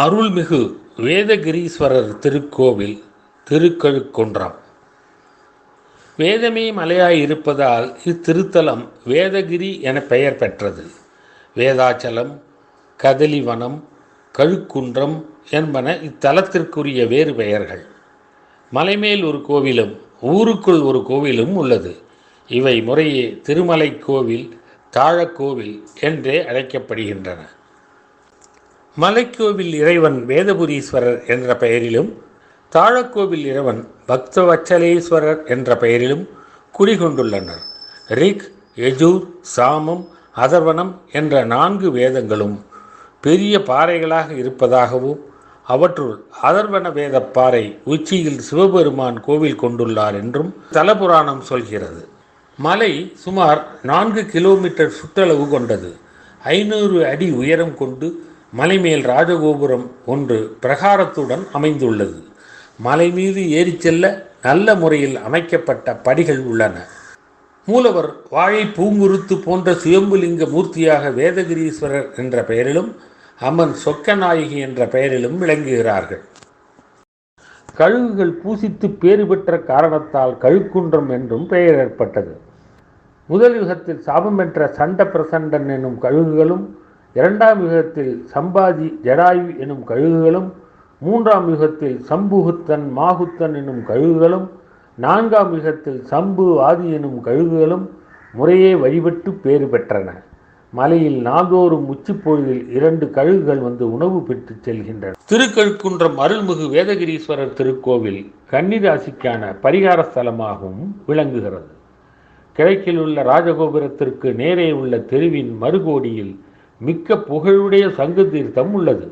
அருள்மிகு வேதகிரீஸ்வரர் திருக்கோவில் திருக்கழுக்குன்றம். வேதமே மலையாய் இருப்பதால் இத்திருத்தலம் வேதகிரி என பெயர் பெற்றது. வேதாச்சலம் கதலிவனம் கழுக்குன்றம் என்பன இத்தலத்திற்குரிய வேறு பெயர்கள். மலைமேல் ஒரு கோவிலும் ஊருக்குள் ஒரு கோவிலும் உள்ளது. இவை முறையே திருமலை கோவில் தாழக்கோவில் என்றே அழைக்கப்படுகின்றன. மலைக்கோவில் இறைவன் வேதபுரீஸ்வரர் என்ற பெயரிலும் தாழக்கோவில் இறைவன் பக்தவச்சலேஸ்வரர் என்ற பெயரிலும் குடிகொண்டுள்ளனர். ரிக் எஜூர் சாமம் அதர்வனம் என்ற நான்கு வேதங்களும் பெரிய பாறைகளாக இருப்பதாகவும் அவற்றுள் அதர்வன வேத பாறை உச்சியில் சிவபெருமான் கோவில் கொண்டுள்ளார் என்றும் தலபுராணம் சொல்கிறது. மலை சுமார் நான்கு கிலோமீட்டர் சுற்றளவு கொண்டது. ஐநூறு அடி உயரம் கொண்டு மலைமேல் ராஜகோபுரம் ஒன்று பிரகாரத்துடன் அமைந்துள்ளது. மலை மீது ஏறிச் செல்ல நல்ல முறையில் அமைக்கப்பட்ட படிகள் உள்ளன. மூலவர் வாழை பூங்குருத்து போன்ற சுயம்புலிங்க மூர்த்தியாக வேதகிரீஸ்வரர் என்ற பெயரிலும் அம்மன் சொக்கநாயகி என்ற பெயரிலும் விளங்குகிறார்கள். கழுகுகள் பூசித்து பேறு பெற்ற காரணத்தால் கழுக்குன்றம் என்றும் பெயர் ஏற்பட்டது. முதல் யுகத்தில் சாபம் பெற்ற சண்ட பிரசண்டன் எனும் கழுகுகளும் இரண்டாம் யுகத்தில் சம்பாதி ஜடாயு எனும் கழுகுகளும் மூன்றாம் யுகத்தில் சம்புகுத்தன் மாகுத்தன் எனும் கழுகுகளும் நான்காம் யுகத்தில் சம்பு ஆதி எனும் கழுகுகளும் முறையே வழிபட்டு பேறு பெற்றன. மலையில் நாள்தோறும் உச்சிப்பொழுதில் இரண்டு கழுகுகள் வந்து உணவு பெற்று செல்கின்றன. திருக்கழுக்குன்றம் அருள்மிகு வேதகிரீஸ்வரர் திருக்கோவில் கன்னிராசிக்கான பரிகார ஸ்தலமாகவும் விளங்குகிறது. கிழக்கில் உள்ள ராஜகோபுரத்திற்கு நேரே உள்ள தெருவின் மறுகோடியில் மிக்க புகழுடைய சங்கு தீர்த்தம் உள்ளது.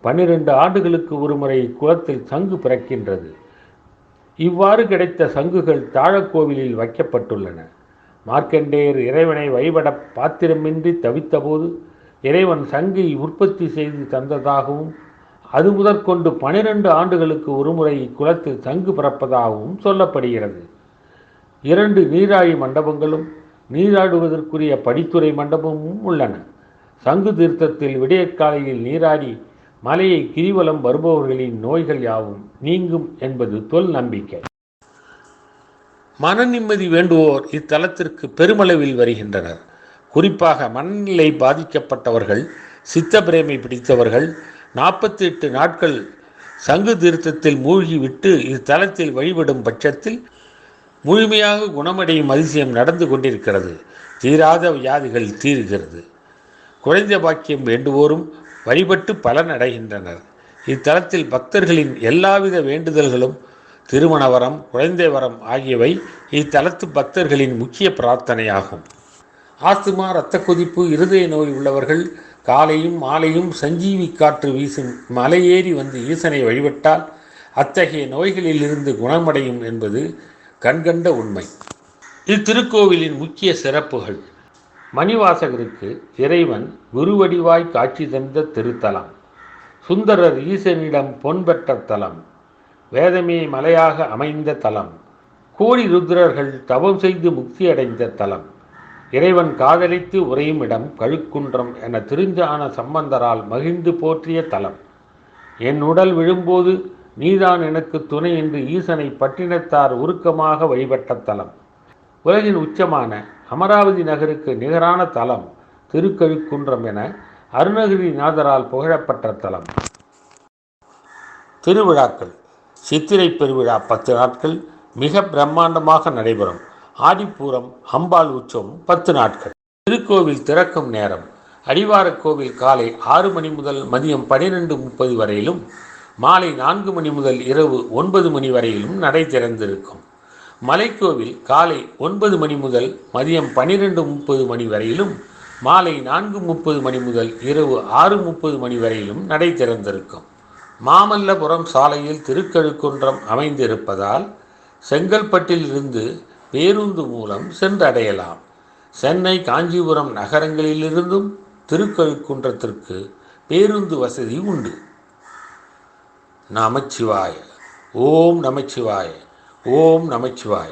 பன்னிரண்டு ஆண்டுகளுக்கு ஒருமுறை குளத்தில் சங்கு பிறக்கின்றது. இவ்வாறு கிடைத்த சங்குகள் தாழக்கோவிலில் வைக்கப்பட்டுள்ளன. மார்க்கண்டேயர் இறைவனை வழிபட பாத்திரமின்றி தவித்தபோது இறைவன் சங்கை உற்பத்தி செய்து தந்ததாகவும் அது முதற்கொண்டு பனிரெண்டு ஆண்டுகளுக்கு ஒருமுறை இக்குளத்தில் சங்கு பிறப்பதாகவும் சொல்லப்படுகிறது. இரண்டு நீராழி மண்டபங்களும் நீராடுவதற்குரிய படித்துறை மண்டபமும் உள்ளன. சங்கு தீர்த்தத்தில் விடியற்காலையில் நீராடி மலையை கிரிவலம் வருபவர்களின் நோய்கள் யாவும் நீங்கும் என்பது தொல் நம்பிக்கை. மன நிம்மதி வேண்டுவோர் இத்தலத்திற்கு பெருமளவில் வருகின்றனர். குறிப்பாக மனநிலை பாதிக்கப்பட்டவர்கள் சித்த பிரேமை பிடித்தவர்கள் நாற்பத்தி எட்டு நாட்கள் சங்கு தீர்த்தத்தில் மூழ்கிவிட்டு இத்தலத்தில் வழிபடும் பட்சத்தில் முழுமையாக குணமடையும் அதிசயம் நடந்து கொண்டிருக்கிறது. தீராத வியாதிகள் தீர்கிறது. குழந்தை பாக்கியம் வேண்டுவோரும் வழிபட்டு பலன் அடைகின்றனர். இத்தலத்தில் பக்தர்களின் எல்லாவித வேண்டுதல்களும் திருமண வரம் குழந்தை வரம் ஆகியவை இத்தலத்து பக்தர்களின் முக்கிய பிரார்த்தனையாகும். ஆஸ்துமா இரத்த கொதிப்பு இருதய நோய் உள்ளவர்கள் காலையும் மாலையும் சஞ்சீவி காற்று வீசும் மலையேறி வந்து ஈசனை வழிபட்டால் அத்தகைய நோய்களிலிருந்து குணமடையும் என்பது கண்கண்ட உண்மை. இத்திருக்கோவிலின் முக்கிய சிறப்புகள். மணிவாசகருக்கு இறைவன் குருவடிவாய் காட்சி தந்த திருத்தலம். சுந்தரர் ஈசனிடம் பொன்பெற்ற தலம். வேதமே மலையாக அமைந்த தலம். கோடி ருத்ரர்கள் தவம் செய்து முக்தி அடைந்த தலம். இறைவன் காதலித்து உறையும் இடம் கழுக்குன்றம் என திருஞ்சான சம்பந்தரால் மகிழ்ந்து போற்றிய தலம். என் உடல் விழும்போது நீதான் எனக்கு துணை என்று ஈசனை பட்டினத்தார் உருக்கமாக வழிபட்ட தலம். உலகின் உச்சமான அமராவதி நகருக்கு நிகரான தலம் திருக்கழுக்குன்றம் என அருணகிரிநாதரால் புகழப்பட்ட தலம். திருவிழாக்கள். சித்திரை பெருவிழா பத்து நாட்கள். மிக பிரம்மாண்டமாக நடைபெறும். ஆடிப்பூரம் அம்பாள் உற்சவம் பத்து நாட்கள். திருக்கோவில் திறக்கும் நேரம். அடிவாரக் கோவில் காலை ஆறு மணி முதல் மதியம் பனிரெண்டு முப்பது வரையிலும் மாலை நான்கு மணி முதல் இரவு ஒன்பது மணி வரையிலும் நடை திறந்திருக்கும். மலைக்கோவில் காலை ஒன்பது மணி முதல் மதியம் பன்னிரெண்டு முப்பது மணி வரையிலும் மாலை நான்கு முப்பது மணி முதல் இரவு ஆறு முப்பது மணி வரையிலும் நடை திறந்திருக்கும் மாமல்லபுரம் சாலையில் திருக்கழுக்குன்றம் அமைந்திருப்பதால் செங்கல்பட்டிலிருந்து பேருந்து மூலம் சென்றடையலாம். சென்னை காஞ்சிபுரம் நகரங்களிலிருந்தும் திருக்கழுக்குன்றத்திற்கு பேருந்து வசதி உண்டு. நமச்சிவாய. ஓம் நமச்சிவாய. ஓம் நமச்சிவாய.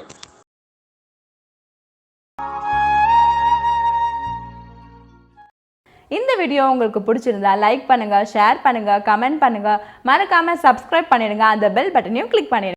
இந்த வீடியோ உங்களுக்கு பிடிச்சிருந்தா லைக் பண்ணுங்க ஷேர் பண்ணுங்க கமெண்ட் பண்ணுங்க. மறக்காம சப்ஸ்கிரைப் பண்ணிடுங்க. அந்த பெல் பட்டனையும் கிளிக் பண்ணிடுங்க.